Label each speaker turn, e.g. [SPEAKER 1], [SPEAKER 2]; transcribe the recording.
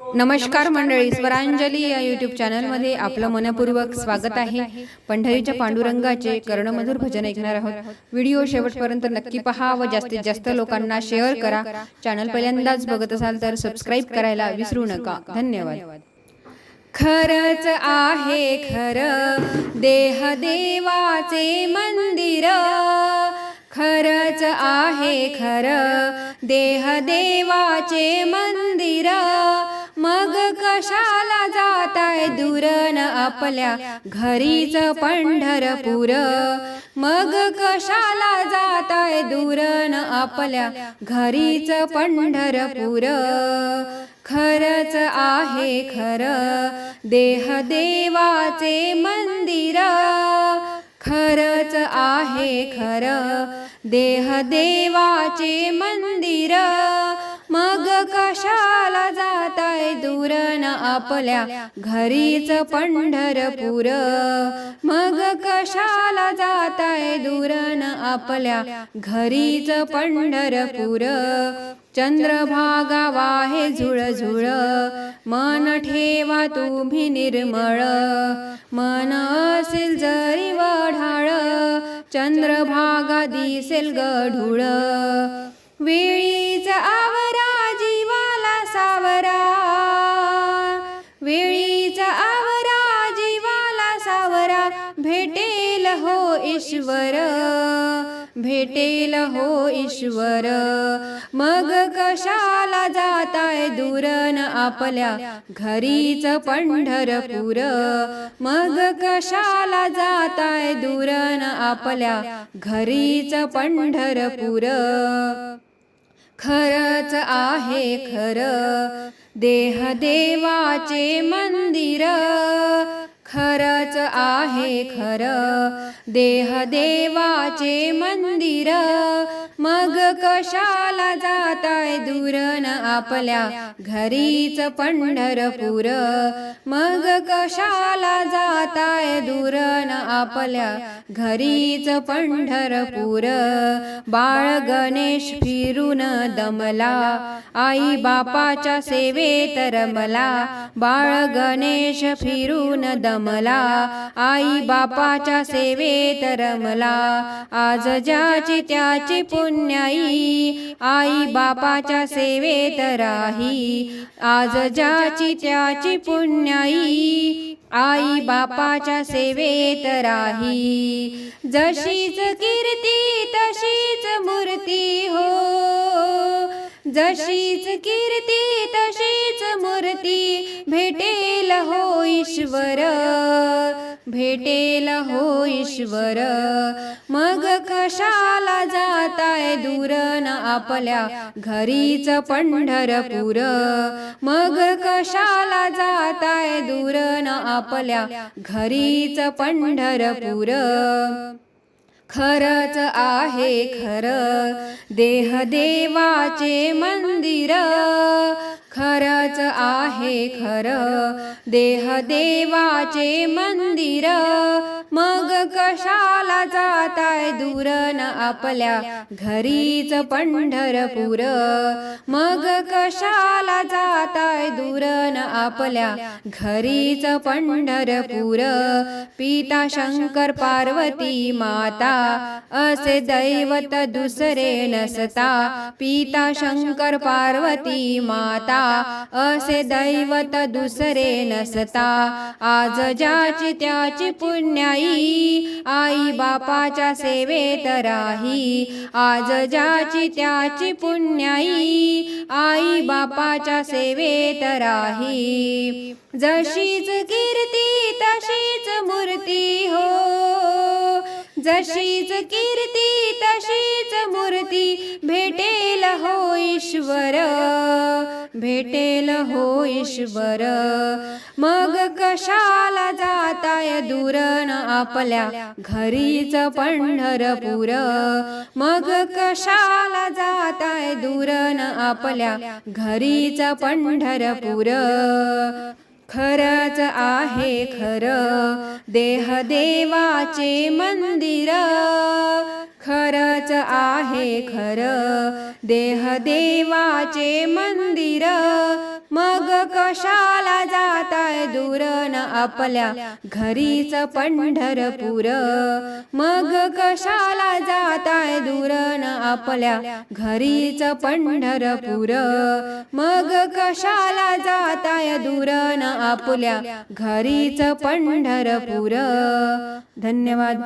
[SPEAKER 1] नमस्कार मंडळी स्वरांजली या युट्यूब चॅनलमध्ये आपलं मनपूर्वक स्वागत आहे. पंढरीच्या पांडुरंगाचे कर्णमधुर भजन ऐकणार आहोत. व्हिडिओ शेवटपर्यंत नक्की पहा व जास्तीत जास्त लोकांना शेअर करा. चॅनल पहिल्यांदाच बघत असाल तर सबस्क्राईब करायला विसरू नका. धन्यवाद. खरच आहे खर देह देवाचे मंदिर. खरच आहे खर देह देवाचे मंदिर. कशाला जाताय? दुरन आपल्या घरीच पंढरपूर. मग कशाला जाताय? दुरन आपल्या घरीच पंढरपूर. खरच आहे खर देह देवाचे मंदिर. खरच आहे खर देह देवाचे मंदिर. मग कशाला जाताय दुरन आपल्या घरीच पंढरपूर? मग कशाला जाताय दुरन आपल्या घरीच पंढरपूर? चंद्रभागा वाहे झुळ झुळ मन ठेवा तुम्ही निर्मळ. मन असेल जरी वढाळ चंद्रभागा दिसेल गढूळ. वेळी आवरा जीवाला सावरा. वेळीच आवरा जीवाला सावरा. भेटेल हो ईश्वर. भेटेल हो ईश्वर. मग कशाला जाताय दुरन आपल्या घरीच पंढरपूर? मग कशाला जाताय दुरन आपल्या घरीच पंढरपूर? खरच आहे खर. देह देवाचे मंदिर. खरच आहे खर. देह देवाचे मंदिर मग कशाला जाताय दुरन आपल्या घरीच पंढरपूर? मग कशाला जाताय दुरन आपल्या घरीच पंढरपूर? बाळ गणेश फिरून दमला आई बापाच्या सेवेत रमला बाळ गणेश फिरून दमला. आई बापाच्या सेवेत रमला. आज ज्याची त्याची पुण्याई आई बापाच्या सेवेत राही. आज ज्याची त्याची पुण्याई आई बापाच्या सेवेत राही. जशीच कीर्ती तशीच मूर्ती हो. जशीच कीर्ती तशीच मूर्ती भेटेल हो ईश्वर. भेटेल हो ईश्वर. मग कशाला जाताय दुरन आपल्या घरीच पंढरपूर? मग कशाला जाताय दुरन आपल्या घरीच पंढरपूर? खरच आहे खर. देह देवाचे मंदिर. खरच आहे खर. देह देवाचे मंदिर मग कशाला जाताय दुरन आपल्या घरीच पंढरपूर? मग कशाला जाताय दुरन आपल्या घरीच पंढरपूर? पिता शंकर पार्वती माता असे दैवत दुसरे नसता. पिता शंकर पार्वती माता असे दैवत दुसरे नसता. आज ज्याची त्याची पुण्याई आई बापाच्या सेवेत राही. आज ज्याची त्याची पुण्याई आई बापाच्या सेवेत राही. जशीच कीर्ती तशीच मूर्ती हो. जशीच कीर्ती तशीच मूर्ती भेटेल हो ईश्वर. भेटेल हो ईश्वर. मग कशाला जाताय दुरन आपल्या घरीच पंढरपूर? मग कशाला जाताय दुरन आपल्या घरीच पंढरपूर? खरच आहे खर. देह देवाचे मंदिर. खरच आहे खर. देह देवाचे मंदिर. मग कशाला जाता दूर न आपल्या घरीच पंढरपूर. मग कशाला जाताय दूर न आपल्या घरीच पंढरपूर? मग कशाला जाताय दूर न आपल्या घरीच पंढरपूर? धन्यवाद.